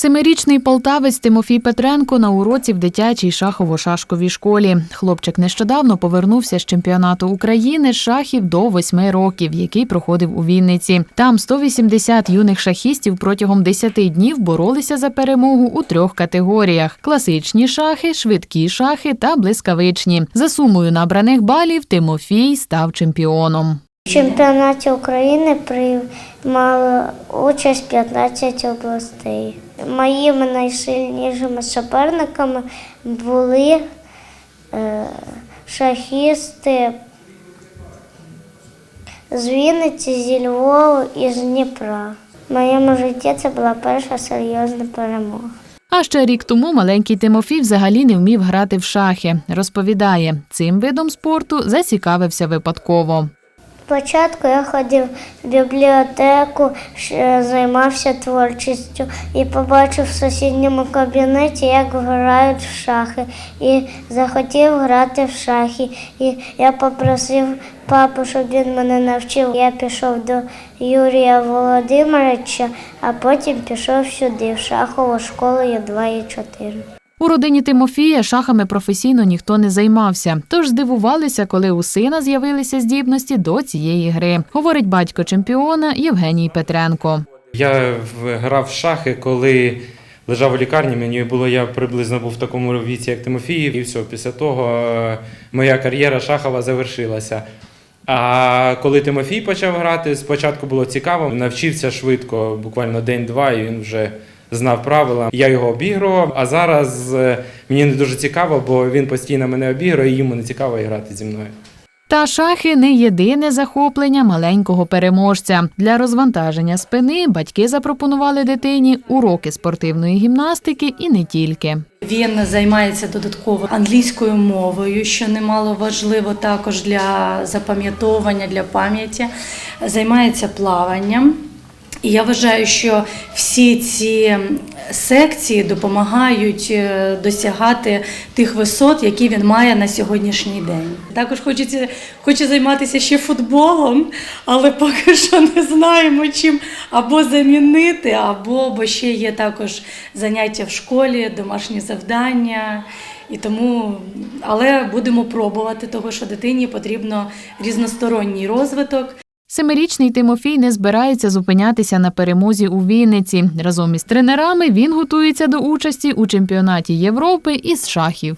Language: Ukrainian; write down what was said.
Семирічний полтавець Тимофій Петренко на уроці в дитячій шахово-шашковій школі. Хлопчик нещодавно повернувся з чемпіонату України шахів до восьми років, який проходив у Вінниці. Там 180 юних шахістів протягом 10 днів боролися за перемогу у трьох категоріях: класичні шахи, швидкі шахи та блискавичні. За сумою набраних балів Тимофій став чемпіоном. Чемпіонаті України приймали участь 15 областей. Моїми найсильнішими суперниками були е, шахісти з Вінниці, зі Львова і з Дніпра. В моєму житті це була перша серйозна перемога. А ще рік тому маленький Тимофій взагалі не вмів грати в шахи. Розповідає, цим видом спорту зацікавився випадково. Спочатку я ходив в бібліотеку, займався творчістю і побачив в сусідньому кабінеті, як грають в шахи, і захотів грати в шахи. І я попросив папу, щоб він мене навчив. Я пішов до Юрія Володимировича, а потім пішов сюди, в шахову школу Є2 і 4. У родині Тимофія шахами професійно ніхто не займався, тож здивувалися, коли у сина з'явилися здібності до цієї гри, говорить батько чемпіона Євгеній Петренко. Я грав в шахи, коли лежав у лікарні. Мені було я приблизно був в такому віці, як Тимофій, і все. Після того е, моя кар'єра шахова завершилася. А коли Тимофій почав грати, спочатку було цікаво, навчився швидко, буквально день-два, і він вже знав правила. Я його обігрував, а зараз е, мені не дуже цікаво, бо він постійно мене обігрує, і йому не цікаво грати зі мною. Та шахи не єдине захоплення маленького переможця. Для розвантаження спини батьки запропонували дитині уроки спортивної гімнастики і не тільки. Він займається додатково англійською мовою, що немало важливо також для запам'ятовування, для пам'яті. Займається плаванням. І я вважаю, що всі ці секції допомагають е, досягати тих висот, які він має на сьогоднішній день. Також хочеться, хоче займатися ще футболом, але поки що не знаємо чим або замінити, або бо ще є також заняття в школі, домашні завдання. І тому, але будемо пробувати, того що дитині потрібно різносторонній розвиток. Семирічний Тимофій не збирається зупинятися на перемозі у Вінниці. Разом із тренерами він готується до участі у чемпіонаті Європи із шахів.